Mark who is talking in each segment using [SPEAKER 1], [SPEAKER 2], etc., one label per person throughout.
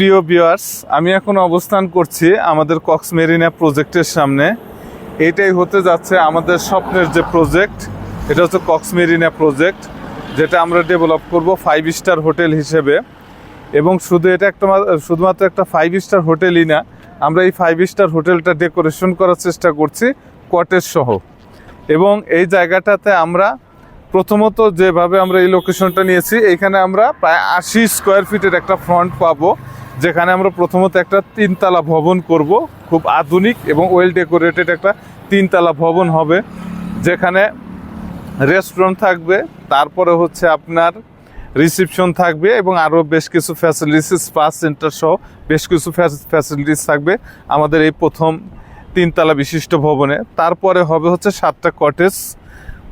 [SPEAKER 1] প্রিয় ভিউয়ার্স আমি এখন অবস্থান করছি আমাদের কক্স মেরিনা প্রজেক্টের সামনে। এটাই হতে যাচ্ছে আমাদের স্বপ্নের যে প্রজেক্ট এটা হচ্ছে কক্স মেরিনা প্রজেক্ট যেটা আমরা ডেভেলপ করব ফাইভ স্টার হোটেল হিসেবে। এবং শুধু এটা একটা শুধুমাত্র একটা ফাইভ স্টার হোটেলই না, আমরা এই ফাইভ স্টার হোটেলটা ডেকোরেশন করার চেষ্টা করছি কটেজ সহ। এবং এই জায়গাটাতে আমরা প্রথমত যেভাবে আমরা এই লোকেশনটা নিয়েছি এইখানে আমরা প্রায় আশি স্কোয়ার ফিটের একটা ফ্রন্ট পাবো। যেখানে আমরা প্রথমত একটা তিনতলা ভবন করব। খুব আধুনিক এবং ওয়েল ডেকোরেটেড একটা তিনতলা ভবন হবে। যেখানে রেস্টুরেন্ট থাকবে, তারপরে হচ্ছে আপনার রিসেপশন থাকবে এবং আরও বেশ কিছু ফ্যাসিলিটিস স্পা সেন্টার সহ বেশ কিছু ফ্যাসিলিটিস থাকবে আমাদের এই প্রথম তিনতলা বিশিষ্ট ভবনে। তারপরে হবে হচ্ছে সাতটা কটেজ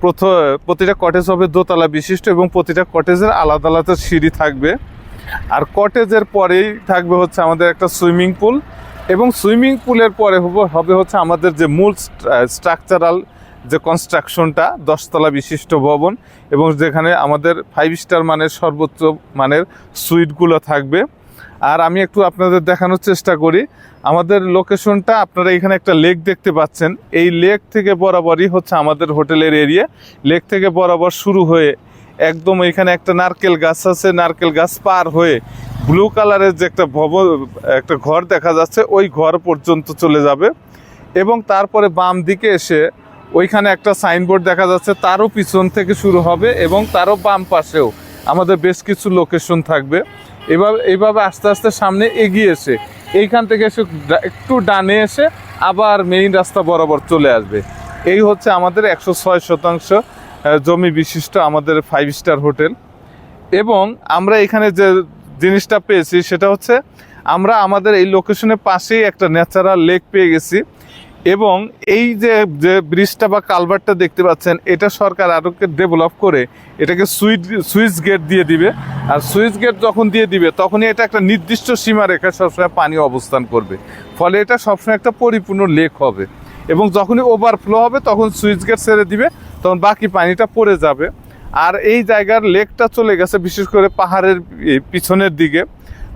[SPEAKER 1] প্রথম প্রতিটা কটেজ হবে দোতলা বিশিষ্ট এবং প্রতিটা কটেজের আলাদা আলাদা সিঁড়ি থাকবে। আর কটেজের পরেই থাকবে হচ্ছে আমাদের একটা সুইমিং পুল। এবং সুইমিং পুলের পরে হবে হচ্ছে আমাদের যে মূল স্ট্রাকচারাল যে কনস্ট্রাকশনটা, দশতলা বিশিষ্ট ভবন, এবং যেখানে আমাদের ফাইভ স্টার মানের সর্বোচ্চ মানের সুইটগুলো থাকবে। আর আমি একটু আপনাদের দেখানোর চেষ্টা করি। আমাদের লোকেশনটা আপনারা এখানে একটা লেক দেখতে পাচ্ছেন। এই লেক থেকে বরাবরই হচ্ছে আমাদের হোটেলের এরিয়া লেক থেকে বরাবর শুরু হয়ে একদম এখানে একটা নারকেল গাছ আছে, নারকেল গাছ পার হয়ে ব্লু কালারের যে একটা ভবন একটা ঘর দেখা যাচ্ছে, ওই ঘর পর্যন্ত চলে যাবে। এবং তারপরে বাম দিকে এসে ওইখানে একটা সাইনবোর্ড দেখা যাচ্ছে, তারও পিছন থেকে শুরু হবে এবং তারও বাম পাশেও আমাদের বেশ কিছু লোকেশন থাকবে। এভাবে এইভাবে আস্তে আস্তে সামনে এগিয়ে এসে, এইখান থেকে এসে একটু ডানে এসে আবার মেইন রাস্তা বরাবর চলে আসবে। এই হচ্ছে আমাদের একশো ছয় শতাংশ জমি বিশিষ্ট আমাদের ফাইভ স্টার হোটেল। এবং আমরা এখানে যে জিনিসটা পেয়েছি সেটা হচ্ছে আমরা আমাদের এই লোকেশনের পাশেই একটা ন্যাচারাল লেক পেয়ে গেছি। এবং এই যে যে ব্রিজটা বা কালভারটা দেখতে পাচ্ছেন, এটা সরকার আরও ডেভেলপ করে এটাকে সুইচ সুইচ গেট দিয়ে দিবে। আর সুইচ গেট যখন দিয়ে দিবে, তখনই এটা একটা নির্দিষ্ট সীমা রেখা সবসময় পানি অবস্থান করবে। ফলে এটা সবসময় একটা পরিপূর্ণ লেক হবে। এবং যখনই ওভারফ্লো হবে, তখন সুইচ গেট ছেড়ে দিবে। তখন বাকি পানিটা পড়ে যাবে। আর এই জায়গার লেকটা চলে গেছে, বিশেষ করে পাহাড়ের পিছনের দিকে।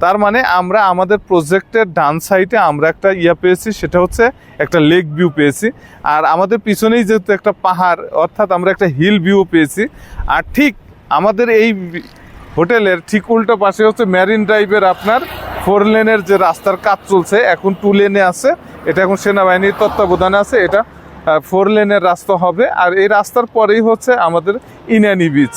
[SPEAKER 1] তার মানে আমরা আমাদের প্রজেক্টের ডান সাইডে আমরা একটা ইয়া পেয়েছি, সেটা হচ্ছে একটা লেক ভিউ পেয়েছি। আর আমাদের পিছনেই যেহেতু একটা পাহাড়, অর্থাৎ আমরা একটা হিল ভিউ পেয়েছি। আর ঠিক আমাদের এই হোটেলের ঠিক উল্টো পাশে হচ্ছে ম্যারিন ড্রাইভের আপনার ফোর লেনের যে রাস্তার কাজ চলছে, এখন টু লেনে আছে। এটা এখন সেনাবাহিনীর তত্ত্বাবধানে আছে, এটা ফোর লেনের রাস্তা হবে। আর এই রাস্তার পরেই হচ্ছে আমাদের ইনানি বিচ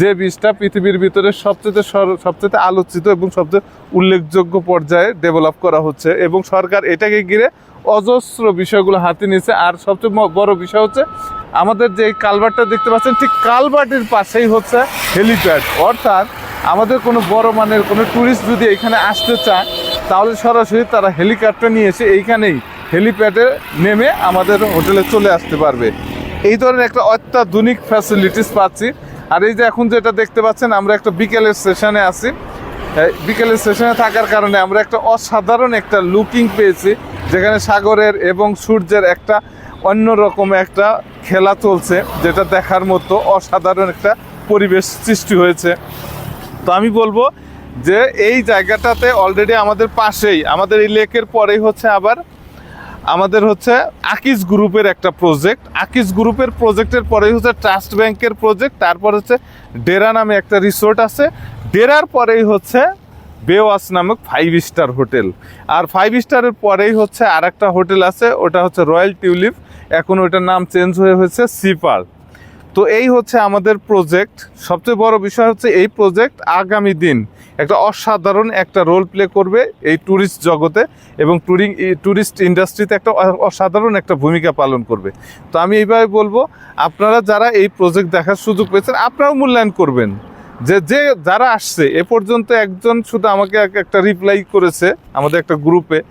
[SPEAKER 1] যে বীজটা পৃথিবীর ভিতরে সবচেয়ে সবচেয়ে আলোচিত এবং সবচেয়ে উল্লেখযোগ্য পর্যায়ে ডেভেলপ করা হচ্ছে এবং সরকার এটাকে ঘিরে অজস্র বিষয়গুলো হাতে নিয়েছে। আর সবচেয়ে বড় বিষয় হচ্ছে আমাদের যে কালভারটা দেখতে পাচ্ছেন, ঠিক কালভার্টের পাশেই হচ্ছে হেলিপ্যাড অর্থাৎ আমাদের কোনো বড় মানের কোনো ট্যুরিস্ট যদি এখানে আসতে চায়, তাহলে সরাসরি তারা হেলিকপ্টার নিয়ে এসে এইখানেই হেলিপ্যাডে নেমে আমাদের হোটেলে চলে আসতে পারবে। এই ধরনের একটা অত্যাধুনিক ফ্যাসিলিটিস পাচ্ছি। আর এই যে এখন যেটা দেখতে পাচ্ছেন, আমরা একটা বিকেলের সেশনে আছি। বিকেলের সেশনে থাকার কারণে আমরা একটা অসাধারণ একটা লুকিং পেয়েছি, যেখানে সাগরের এবং সূর্যের একটা অন্যরকম একটা খেলা চলছে, যেটা দেখার মতো অসাধারণ একটা পরিবেশ সৃষ্টি হয়েছে। তো আমি বলব যে এই জায়গাটাতে অলরেডি আমাদের পাশেই, আমাদের এই লেকের পরেই হচ্ছে আবার আমাদের হচ্ছে আকিস গ্রুপের একটা প্রজেক্ট আকিস গ্রুপের প্রজেক্টের পরেই হচ্ছে ট্রাস্ট ব্যাংকের প্রজেক্ট তারপর হচ্ছে ডেরা নামে একটা রিসোর্ট আছে। ডেরার পরেই হচ্ছে বেওয়াস নামক ফাইভ স্টার হোটেল। আর ফাইভ স্টারের পরেই হচ্ছে আর একটা হোটেল আছে, ওটা হচ্ছে রয়্যাল টিউলিপ। এখন ওটার নাম চেঞ্জ হয়ে হয়েছে সিপার তো এই হচ্ছে আমাদের প্রজেক্ট সবচেয়ে বড় বিষয় হচ্ছে এই প্রজেক্ট আগামী দিন। একটা অসাধারণ একটা রোল প্লে করবে এই ট্যুরিস্ট জগতে এবং ট্যুরিং ট্যুরিস্ট ইন্ডাস্ট্রিতে একটা অসাধারণ একটা ভূমিকা পালন করবে। তো আমি এইভাবে বলব, আপনারা যারা এই প্রজেক্ট দেখার সুযোগ পেয়েছেন, আপনারাও মূল্যায়ন করবেন। যে যে যারা আসছে, এ পর্যন্ত একজন শুধু আমাকে এক- একটা রিপ্লাই করেছে, আমাদের একটা গ্রুপে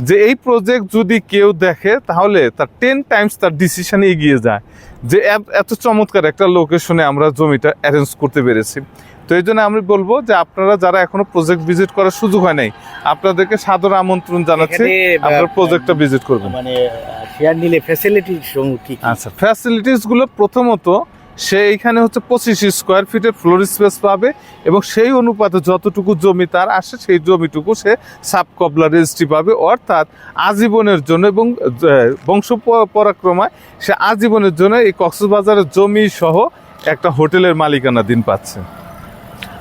[SPEAKER 1] যে এই প্রজেক্ট যদি কেউ দেখে, তাহলে তার টেন টাইমস তার ডিসিশনে এগিয়ে যায়। যে এত চমৎকার একটা লোকেশনে আমরা জমিটা অ্যারেঞ্জ করতে পেরেছি। তো এই জন্য আমি বলব যে আপনারা যারা এখনও প্রজেক্ট ভিজিট করার সুযোগ হয় নাই আপনাদেরকে সাদর আমন্ত্রণ জানাচ্ছি
[SPEAKER 2] এখানে,
[SPEAKER 1] আপনার প্রজেক্টটা ভিজিট করবেন।
[SPEAKER 2] মানে শেয়ার নিলে ফ্যাসিলিটি কি কি?
[SPEAKER 1] আচ্ছা ফ্যাসিলিটিসগুলো প্রথমত সে এইখানে হচ্ছে পঁচিশ স্কোয়ার ফিটের ফ্লোর স্পেস পাবে এবং সেই অনুপাতে যতটুকু জমি তার আসে সেই জমিটুকু সে সাব কবলা রেজিস্ট্রি পাবে। অর্থাৎ আজীবনের জন্য এবং বংশ পরাক্রমায় সে আজীবনের জন্য এই কক্সবাজারের জমি সহ একটা হোটেলের মালিকানা দিন পাচ্ছে।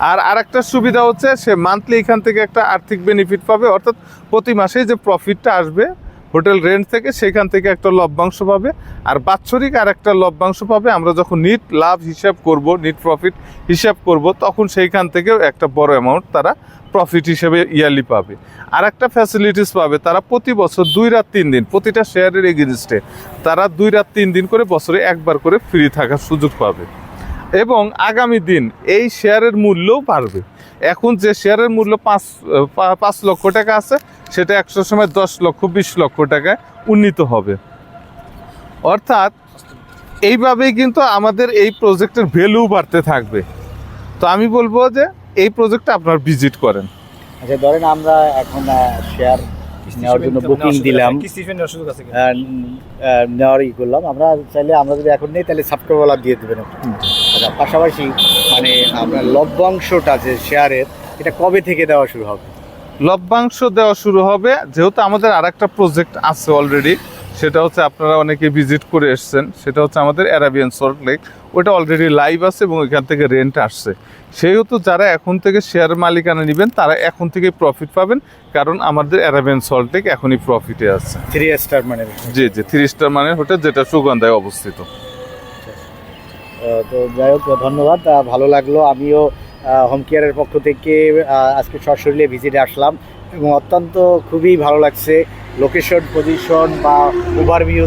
[SPEAKER 1] আর আরেকটা সুবিধা হচ্ছে সে মান্থলি এখান থেকে একটা আর্থিক বেনিফিট পাবে, অর্থাৎ প্রতি মাসে যে প্রফিটটা আসবে হোটেল রেন্ট থেকে সেখান থেকে একটা লভ্যাংশ পাবে। আর বাৎসরিক আর একটা লভ্যাংশ পাবে, আমরা যখন নিট লাভ হিসাব করব নিট প্রফিট হিসাব করব, তখন সেইখান থেকেও একটা বড় অ্যামাউন্ট তারা প্রফিট হিসেবে ইয়ারলি পাবে। আর একটা ফ্যাসিলিটিস পাবে, তারা প্রতি বছর দুই রাত তিন দিন, প্রতিটা শেয়ারের এগেনস্টে তারা দুই রাত তিন দিন করে বছরে একবার করে ফ্রি থাকার সুযোগ পাবে। এবং আগামী দিন এই শেয়ারের মূল্যও বাড়বে। এখন যে শেয়ারের মূল্য পাঁচ পা- পাঁচ লক্ষ টাকা আছে সেটা একশো সময় দশ লক্ষ বিশ লক্ষ টাকায় উন্নীত হবে। অর্থাৎ এইভাবেই কিন্তু আমাদের এই প্রজেক্টের ভ্যালু বাড়তে থাকবে। তো আমি বলব যে এই প্রজেক্টটা আপনার ভিজিট করেন।
[SPEAKER 2] আচ্ছা ধরেন আমরা এখন শেয়ার নেওয়ার জন্য বুকিং দিলাম।
[SPEAKER 3] কিস্তি নেওয়ার
[SPEAKER 2] ই করলাম। আমরা চাইলে আমরা যদি এখন নেই তাহলে সাবস্ক্রাইবার দিয়ে দেবেন। পাশাপাশি মানে আপনার লভ্যাংশটা যে শেয়ারের এটা কবে থেকে দেওয়া শুরু হবে?
[SPEAKER 1] লভ্যাংশ দেওয়া শুরু হবে যেহেতু আমাদের আর একটা প্রজেক্ট আছে অলরেডি সেটা হচ্ছে আপনারা অনেকে ভিজিট করে এসছেন সেটা হচ্ছে আমাদের অ্যারাবিয়ান সল্ট লেক ওটা অলরেডি লাইভ আছে এবং এখান থেকে রেন্ট আসছে। সেহেতু যারা এখন থেকে শেয়ার মালিকানা নেবেন তারা এখন থেকে প্রফিট পাবেন কারণ আমাদের অ্যারাবিয়ান সল্ট লেক এখনই প্রফিটে আছে।
[SPEAKER 2] থ্রি স্টার মানে।
[SPEAKER 1] জি জি থ্রি স্টার মানের হোটেল যেটা সুগন্ধায় অবস্থিত।
[SPEAKER 2] তো যাই হোক, ধন্যবাদ। ভালো লাগল। আমিও হোম কেয়ারের পক্ষ থেকে আজকে সশরীরে ভিজিটে আসলাম এবং অত্যন্ত খুবই ভালো লাগছে। লোকেশন পজিশন বা ওভারভিউ